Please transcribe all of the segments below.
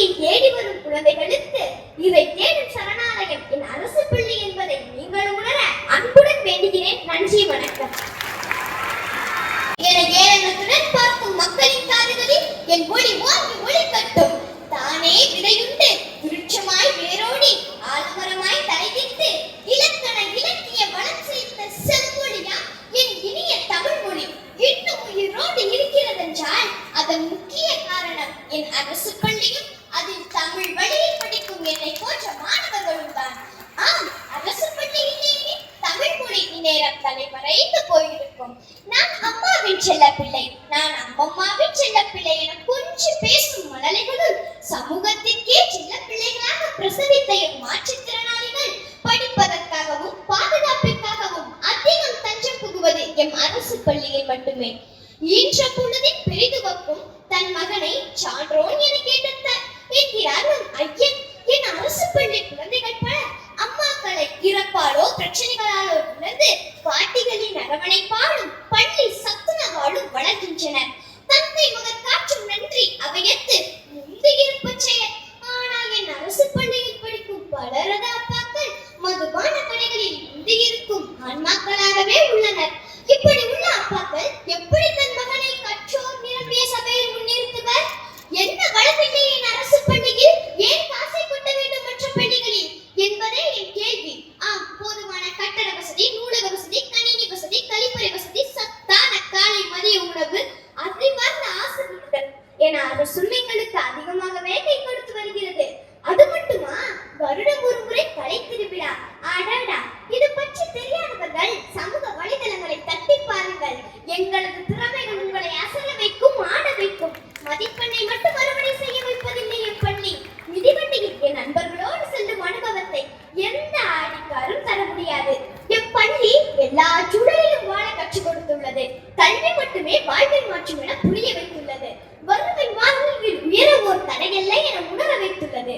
பசியை தேடி வரும் குழந்தைகளுக்கு இவை தேடும் சரணாலயம் என் அரசு பள்ளி என்பதை நீங்கள் உணர அன்புடன் வேண்டுகிறேன். நன்றி வணக்கம். என ஏளனத்துடன் பார்க்கும் மக்களின் காதுகளில் என் ஒளி ஓங்கி ஒளி கட்டும். தானே விடையுண்டு. விருட்சமாய் வேரோடி ஆலமரமாய் தலைவிட்டு இலக்கண இலக்கிய வளம் செய்த செம்மொழியா என் இனிய தமிழ் மொழி இன்னும் உயிரோடு இருக்கிறதென்றால் அதன் முக்கிய காரணம் என் அரசு பள்ளியும் அதில் தமிழ் வழியில் படிக்கும் என்னை போன்ற மாணவர்களும் தான். ஆம் அரசு பள்ளியிலேயே தமிழ் மொழி இந்நேரம் தலைமறைந்து போயிருக்கும். நான் அம்மாவின் செல்ல பிள்ளை நான் அம்மம்மாவின் செல்ல பிள்ளை என கொஞ்சம் பேசும் மழலைகளுள் சமூகத்திற்கே செல்ல பிள்ளைகளாக பிரசவித்த என் மாற்றுத்திறனாளிகள் படிப்பதற்காகவும் பாதுகாப்பிற்காகவும் அதிகம் தஞ்சம் புகுவது எம் அரசு பள்ளியில் மட்டுமே. இன்ற பொழுதின் பெரிதுவக்கும் தன் மகனை சான்றோன் என்கிறார் நம் ஐயன் என் அரசு பள்ளி குழந்தைகள் பல. அம்மாக்களை இறப்பாலோ பிரச்சனைகளாலோ உணர்ந்து பாட்டிகளின் அரவணைப்பாலும் பள்ளி சத்துணவாலும் பாருங்கள் சமூக வலைதளங்களை தட்டி பாருங்கள். எங்களது திறமைகள் உங்களை அசர வைக்கும் ஆட வைக்கும். மதிப்பெண்ணை மட்டும் அறுவடை செய்ய வைப்பதில்லை என் பள்ளி மிதிவண்டியில் என் நண்பர்களோடு செல்லும் அனுபவத்தை எந்த ஆடிக்காரும் தர முடியாது. என் பள்ளி எல்லா சூழலிலும் வாழ கற்றுக் கொடுத்துள்ளது. கல்வி மட்டுமே வாழ்வை மாற்றும் என புரிய வைத்துள்ளது. வறுமை வாழ்வில் உயர ஓர் தடையில்லை என உணர வைத்துள்ளது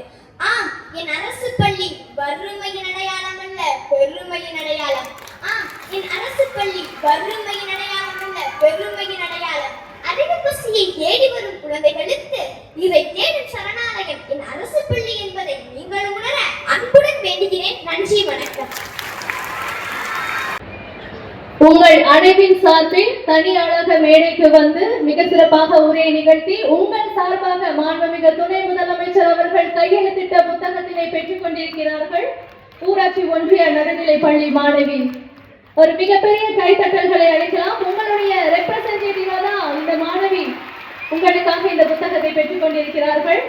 ஆம் என் அரசு பள்ளி வறுமையின் அடையாளம் அல்ல பெருமையின் அடையாளம் ஆம் என் அரசு பள்ளி வறுமையின் அடையாளம் அல்ல பெருமையின் அடையாளம். அறிவு பசியை தேடி வரும் குழந்தைகளுக்கு இவை தேடும் சரணாலயம். என் அரசு பள்ளி என்பதை நீங்கள் உணர அன்புடன் வேண்டுகிறேன். நன்றி வணக்கம். உங்கள் அனைவின் சார்பில் தனியாளாக மேடைக்கு வந்து மிக சிறப்பாக உரை நிகழ்த்தி உங்கள் சார்பாக மாண்புமிகு துணை முதலமைச்சர் அவர்கள் கையெழுத்திட்ட புத்தகத்தினை பெற்றுக் கொண்டிருக்கிறார்கள். ஊராட்சி ஒன்றிய நடுநிலை பள்ளி மாணவி ஒரு மிகப்பெரிய கைத்தட்டல்களை அளிக்கலாம். உங்களுடைய ரெப்ரசன்டேட்டிவா தான் இந்த மாணவி உங்களுக்காக இந்த புத்தகத்தை பெற்றுக் கொண்டிருக்கிறார்கள்.